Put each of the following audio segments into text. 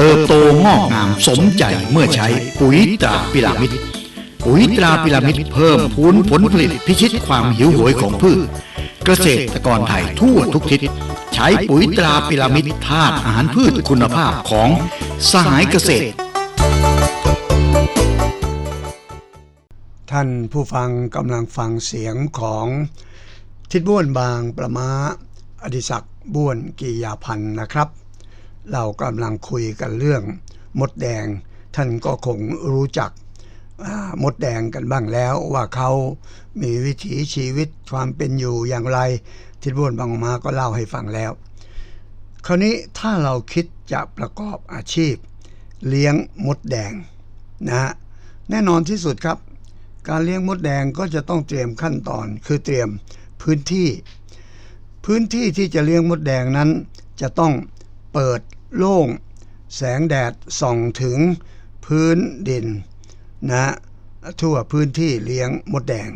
เติบโตงอกงามสมใจเมื่อใช้ปุ๋ยตราพิรามิดปุ๋ยตราพิรามิดเพิ่มพูนผลผลิตพิชิตความหิวโหยของพืช เกษตรกรไทยทั่วทุกทิศ ใช้ปุ๋ยตราพิรามิดธาตุอาหารพืชคุณภาพของสหายเกษตร ท่านผู้ฟังกำลังฟังเสียงของทิดบ้วนบางประมาอดิศักบ้วนกียาพันธ์นะครับ เรากำลังคุยกันเรื่องมดแดง ท่านก็คงรู้จักมดแดงกันบ้างแล้วว่าเขามีวิถีชีวิตความเป็นอยู่อย่างไร ทิดบ้วนบางมาก็เล่าให้ฟังแล้ว คราวนี้ถ้าเราคิดจะประกอบอาชีพ เลี้ยงมดแดงนะฮะแน่นอนที่สุดครับ การเลี้ยงมดแดงก็จะต้องเตรียมขั้นตอนคือเตรียมพื้นที่ พื้นที่ที่จะเลี้ยงมดแดงนั้น จะต้องเปิด โล่ง แสงแดดส่องถึงพื้นดินนะทั่วพื้นที่เลี้ยงมดแดง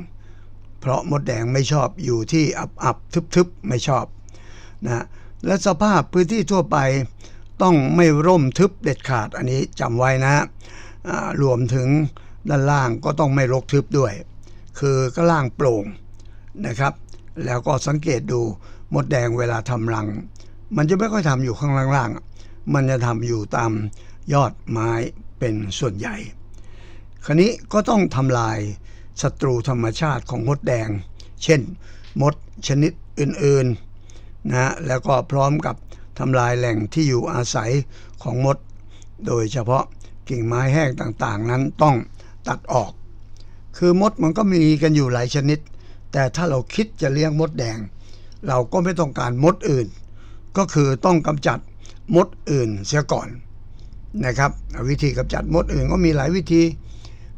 เพราะมดแดงไม่ชอบอยู่ที่อับอับทึบทึบๆไม่ชอบนะและสภาพพื้นที่ทั่วไปต้องไม่ร่มทึบเด็ดขาดอันนี้จำไว้นะรวมถึงด้านล่างก็ต้องไม่รกทึบด้วย คือก็ล่างโปร่งนะครับ แล้วก็สังเกตดูมดแดงเวลาทำรัง มันจะไม่ค่อยทำอยู่ข้างล่างๆ มันจะทำอยู่ตามยอดไม้เป็นส่วนใหญ่ ครนี้ก็ต้องทำลายศัตรูธรรมชาติของมดแดง เช่น มดชนิดอื่นๆนะฮะแล้วก็พร้อมกับทำลายแหล่งที่อยู่อาศัยของมด โดยเฉพาะกิ่งไม้แห้งต่างๆ นั้นต้องตัดออก คือมดมันก็มีกันอยู่หลายชนิด แต่ถ้าเราคิดจะเลี้ยงมดแดง เราก็ไม่ต้องการมดอื่น ก็คือต้องกำจัดมดอื่นเสียก่อนนะครับ วิธีกำจัดมดอื่นก็มีหลายวิธี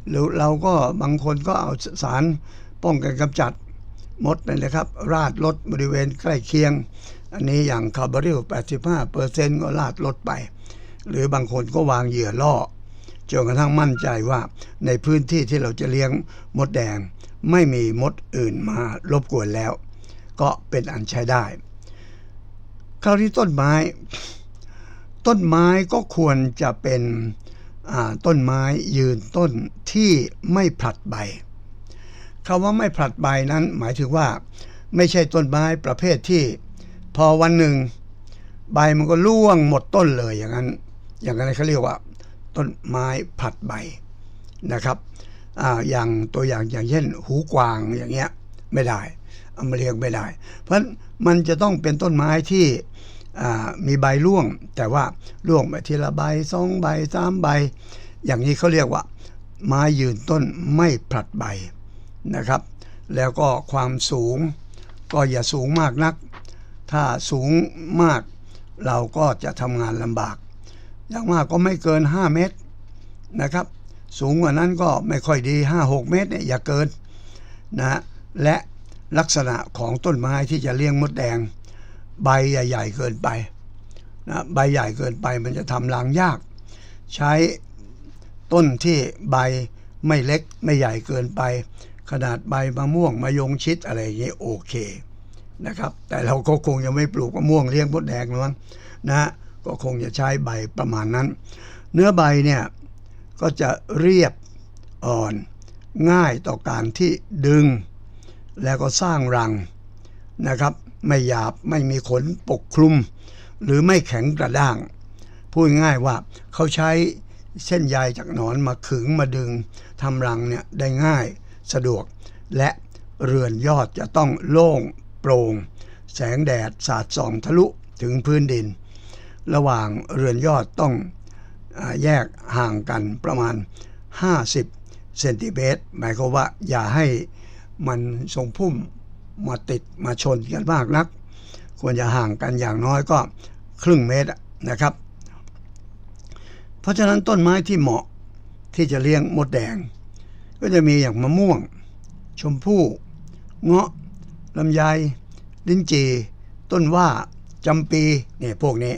หรือเราก็บางคนก็เอาสารป้องกันกำจัดมดนั่นแหละครับ ราดลดบริเวณใกล้เคียง อันนี้อย่างคาร์บอริล85%ก็ราดลดไป หรือบางคนก็วางเหยื่อล่อจนกระทั่งมั่นใจว่าในพื้นที่ที่เราจะเลี้ยงมดแดง ไม่มีมดอื่นมารบกวนแล้ว ก็เป็นอันใช้ได้ คราวนี้ต้นไม้ ต้นไม้ก็ควรจะเป็นต้นไม้ยืนต้นที่ไม่ผลัดใบคำว่าไม่ผลัดใบนั้น หมายถึงว่า ไม่ใช่ต้นไม้ประเภทที่ พอวันหนึ่ง ใบมันก็ร่วงหมดต้นเลยอย่างนั้น อย่างนั้นเขาเรียกว่า ต้นไม้ผลัดใบนะครับออย่างตัวอย่างอย่างเช่น หูกวางอย่างเงี้ยไม่ได้เอามาเลี้ยงไม่ได้ เพราะมันจะต้องเป็นต้นไม้ที่ มีใบร่วง แต่ว่าร่วงไปทีละใบสองใบสามใบ อย่างนี้เขาเรียกว่า ไม้ยืนต้นไม่ผลัดใบนะครับ แล้วก็ความสูงก็อย่าสูงมากนัก ถ้าสูงมากเราก็จะทำงานลำบาก อย่างมากก็ไม่เกิน 5 เมตรนะครับ สูงกว่านั้นก็ไม่ค่อยดี 5-6 เมตรเนี่ยอย่าเกินนะฮะและลักษณะของต้นไม้ที่จะเลี้ยงมดแดง ใบใหญ่ ๆ เกินไปนะใบใหญ่เกินไปมันจะทำรังยาก ใช้ต้นที่ใบไม่เล็กไม่ใหญ่เกินไป ขนาดใบมะม่วงมะยงชิดอะไรอย่างเงี้ยโอเคนะครับ แต่เราก็คงยังไม่ปลูกมะม่วงเลี้ยงมดแดงหรอกนะก็คงจะใช้ใบประมาณนั้น เนื้อใบเนี่ยก็จะเรียบอ่อนง่ายต่อการที่ดึง แล้วก็สร้างรังนะครับ ไม่หยาบไม่มีขนปกคลุม หรือไม่แข็งกระด้าง พูดง่ายว่าเขาใช้เส้นใยจากหนอนมาขึงมาดึงทำรังเนี่ยได้ง่ายสะดวก และเรือนยอดจะต้องโล่งโปร่งแสงแดดสาดส่องทะลุถึงพื้นดิน ระหว่างเรือนยอดต้องอแยกห่างกันประมาณ 50เซนติเมตรหมายความว่าอย่าให้มันทรงพุ่ม มาติดมาชนกันมากนัก ควรจะห่างกันอย่างน้อยก็ครึ่งเมตรนะครับ เพราะฉะนั้นต้นไม้ที่เหมาะที่จะเลี้ยงมดแดง ก็จะมีอย่างมะม่วง ชมพู่เงาะลำไย ลิ้นจี ต้นว่าจำปีเนี่ยพวกนี้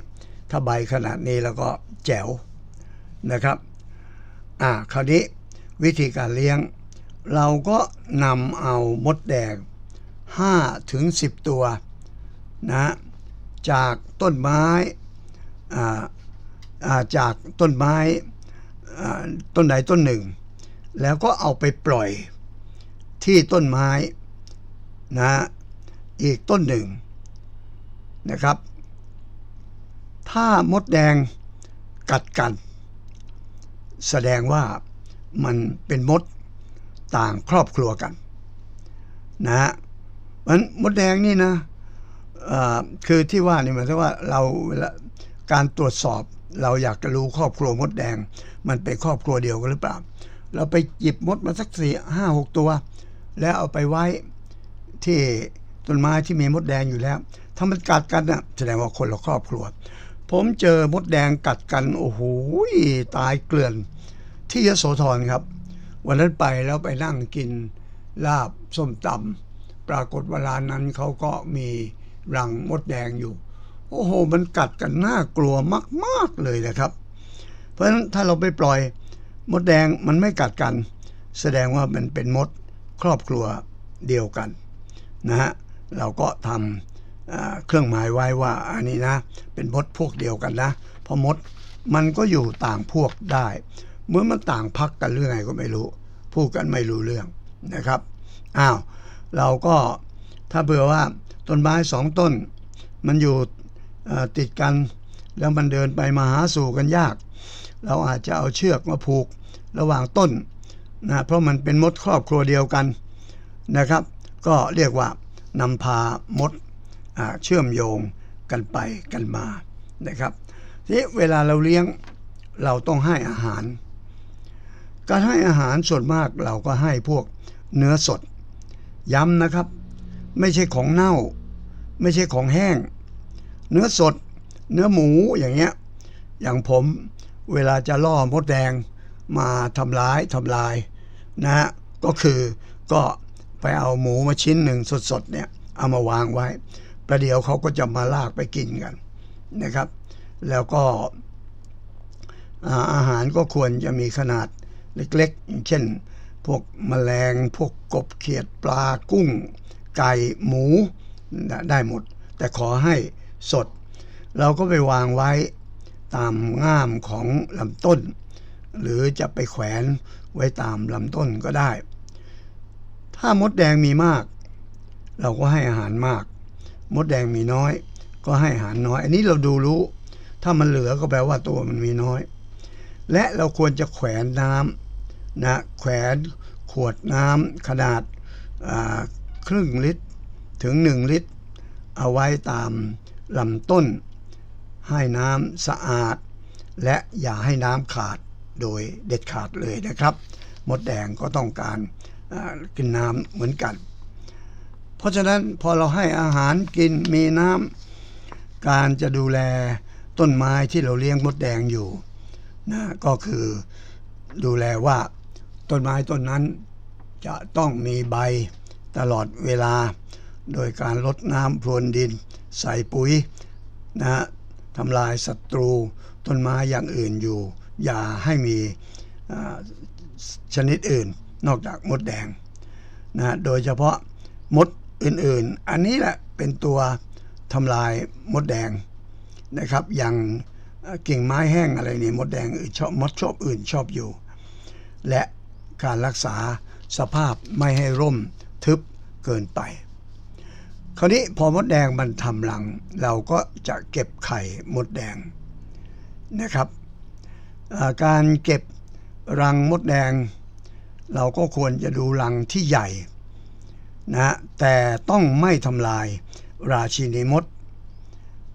ถ้าใบขนาดนี้แล้วก็แจ๋วนะครับอ่าคราวนี้วิธีการเลี้ยง เราก็นำเอามดแดง 5ถึง10 ตัวนะจากต้นไม้จากต้นไม้ต้นใดต้นหนึ่ง แล้วก็เอาไปปล่อยที่ต้นไม้นะอีกต้นหนึ่งนะครับ ถ้ามดแดงกัดกัน แสดงว่ามันเป็นมดต่างครอบครัวกันนะฮะ มันมดแดงนี่นะคือที่ว่านี่หมายถึงว่าเราเวลาการตรวจสอบเราอยากจะรู้ครอบครัวมดแดง มันเป็นครอบครัวเดียวกันหรือเปล่า เราไปหยิบมดมาสักสี่ห้าหกตัว แล้วเอาไปไว้ที่ต้นไม้ที่มีมดแดงอยู่แล้ว ถ้ามันกัดกันนะแสดงว่าคนละครอบครัว ผมเจอมดแดงกัดกันโอ้โหตายเกลื่อน ที่ยโสธรครับ วันนั้นไปแล้วไปนั่งกินลาบส้มตำ ปรากฏว่าร้านนั้นเขาก็มีรังมดแดงอยู่ โอ้โห มันกัดกันน่ากลัวมาก ๆ เลยนะครับ เพราะฉะนั้นถ้าเราไปปล่อยมดแดงมันไม่กัดกัน แสดงว่ามันเป็นมดครอบครัวเดียวกันนะฮะเราก็ทำเครื่องหมายไว้ว่าอันนี้นะ เป็นมดพวกเดียวกันนะเพราะมดมันก็อยู่ต่างพวกได้เหมื่อนมันต่างพักกันเรื่องไงก็ไม่รู้ พูดกันไม่รู้เรื่องนะครับอ้าว เราก็ถ้าเผื่อว่าต้นไม้สองต้น มันอยู่ติดกัน แล้วมันเดินไปมาหาสู่กันยาก เราอาจจะเอาเชือกมาผูกระหว่างต้นนะเพราะมันเป็นมดครอบครัวเดียวกันนะครับ ก็เรียกว่านำพามดเชื่อมโยงกันไปกันมานะครับทีเวลาเราเลี้ยงเราต้องให้อาหาร การให้อาหารส่วนมากเราก็ให้พวกเนื้อสด ย้ำนะครับ ไม่ใช่ของเน่า ไม่ใช่ของแห้ง เนื้อสด เนื้อหมูอย่างเงี้ย อย่างผมเวลาจะล่อมดแดงมาทำร้ายทำลายนะฮะก็คือก็ไปเอาหมูมาชิ้นหนึ่งสดๆเนี่ยเอามาวางไว้ ประเดี๋ยวเขาก็จะมาลากไปกินกันนะครับ แล้วก็อาหารก็ควรจะมีขนาดเล็กๆ เช่น พวกแมลงพวกกบเขียดปลากุ้ง ไก่หมูได้หมด แต่ขอให้สด เราก็ไปวางไว้ตามง่ามของลำต้น หรือจะไปแขวนไว้ตามลำต้นก็ได้ ถ้ามดแดงมีมาก เราก็ให้อาหารมาก มดแดงมีน้อย ก็ให้อาหารน้อย อันนี้เราดูรู้ ถ้ามันเหลือก็แปลว่าตัวมันมีน้อย และเราควรจะแขวนน้ำ นะแขวนขวดน้ำขนาดครึ่งลิตรถึง 1 ลิตร เอาไว้ตามลำต้น ให้น้ำสะอาด และอย่าให้น้ำขาดโดยเด็ดขาดเลยนะครับ มดแดงก็ต้องการกินน้ำเหมือนกัน เพราะฉะนั้นพอเราให้อาหารกินมีน้ำการจะดูแลต้นไม้ที่เราเลี้ยงมดแดงอยู่นะก็คือดูแลว่า ต้นไม้ต้นนั้น จะต้องมีใบตลอดเวลา โดยการลดน้ำพรวนดิน ใส่ปุ๋ยนะฮะทำลายศัตรู ต้นไม้อย่างอื่นอยู่ อย่าให้มีชนิดอื่นนอกจากมดแดงนะโดยเฉพาะมดอื่นๆ อันนี้แหละเป็นตัวทำลายมดแดงนะครับ อย่างกิ่งไม้แห้งอะไรนี่มดแดงอื่นชอบมดชอบอื่นชอบอยู่ และ การรักษาสภาพไม่ให้ร่มทึบเกินไป คราวนี้พอมดแดงมันทำรัง เราก็จะเก็บไข่มดแดงนะครับาการเก็บรังมดแดง เราก็ควรจะดูรังที่ใหญ่นะแต่ต้องไม่ทำลายราชินีมด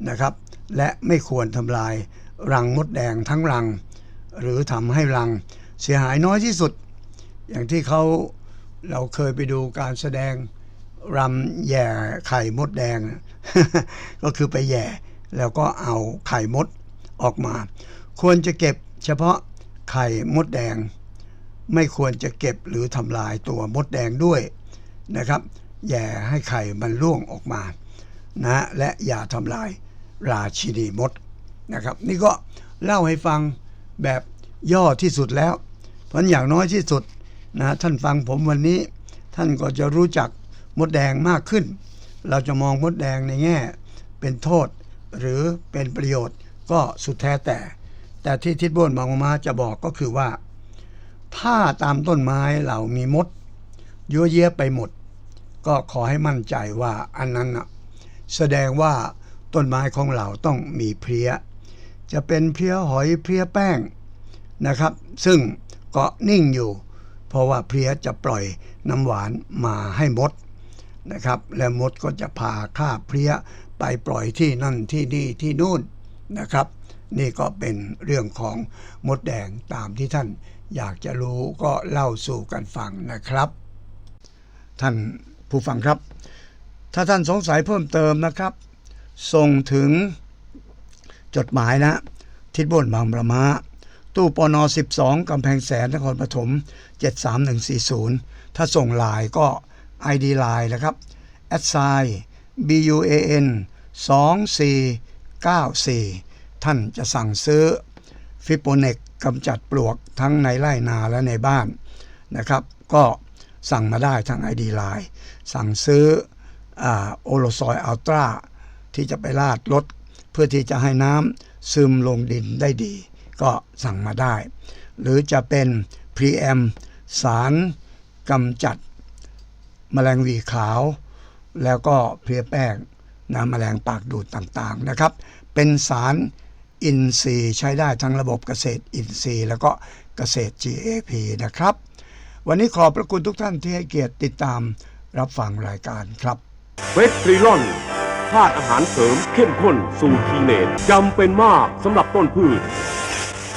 นะครับ และไม่ควรทำลายรังมดแดงทั้งรัง หรือทำให้รังเสียหายน้อยที่สุด อย่างที่เขาเราเคยไปดูการแสดงรำแย่ไข่มดแดง ก็คือไปแย่แล้วก็เอาไข่มดออกมา ควรจะเก็บเฉพาะไข่มดแดง ไม่ควรจะเก็บหรือทำลายตัวมดแดงด้วยนะครับแย่ให้ไข่มันร่วงออกมานะและอย่าทำลายราชินีมดนะครับ นี่ก็เล่าให้ฟังแบบย่อที่สุดแล้ว เพราะอย่างน้อยที่สุด นะท่านฟังผมวันนี้ ท่านก็จะรู้จักมดแดงมากขึ้น เราจะมองมดแดงในแง่ เป็นโทษหรือเป็นประโยชน์ก็สุดแท้แต่ แต่ที่ทิศบ้วนบางมาจะบอกก็คือว่า ถ้าตามต้นไม้เรามีมดยั่วเยี้ไปหมด ก็ขอให้มั่นใจว่าอันนั้นนะแสดงว่าต้นไม้ของเราต้องมีเพลี้ย จะเป็นเพลี้ยหอยเพลี้ยแป้งนะครับ ซึ่งเกาะนิ่งอยู่ เพราะว่าเพลี้ยจะปล่อยน้ำหวานมาให้มดนะครับ และมดก็จะพาข้าเพลี้ยไปปล่อยที่นั่นที่นี่ที่นู่นนะครับ นี่ก็เป็นเรื่องของมดแดงตามที่ท่านอยากจะรู้ก็เล่าสู่กันฟังนะครับ ท่านผู้ฟังครับ ถ้าท่านสงสัยเพิ่มเติมนะครับ ส่งถึงจดหมายนะ ทิศบนบางประมา ตู้ปน12กำแพงแสนนครปฐม73140 ถ้าส่งไลน์ก็ ID ไลน์นะครับ a d s i BUAN 2494 ท่านจะสั่งซื้อฟิโปเนกกำจัดปลวกทั้งในไร่นาและในบ้านนะครับ ก็สั่งมาได้ทาง ID ไลน์สั่งซื้อโอโลซอยอัลตราที่จะไปลาดรถเพื่อที่จะให้น้ำซึมลงดินได้ดี ก็สั่งมาได้ หรือจะเป็นพรีแอมสารกำจัดแมลงวีขาว แล้วก็เพลียแป้งนะแมลงปากดูดต่างๆนะครับ เป็นสารอินทรีย์ใช้ได้ทั้งระบบเกษตรอินทรีย์ แล้วก็เกษตร GAP นะครับ วันนี้ขอบพระคุณทุกท่านที่ให้เกียรติติดตามรับฟังรายการครับเวสตรีลอนธาตุอาหารเสริมเข้มข้นสู่ทีเนตจำเป็นมากสำหรับต้นพืช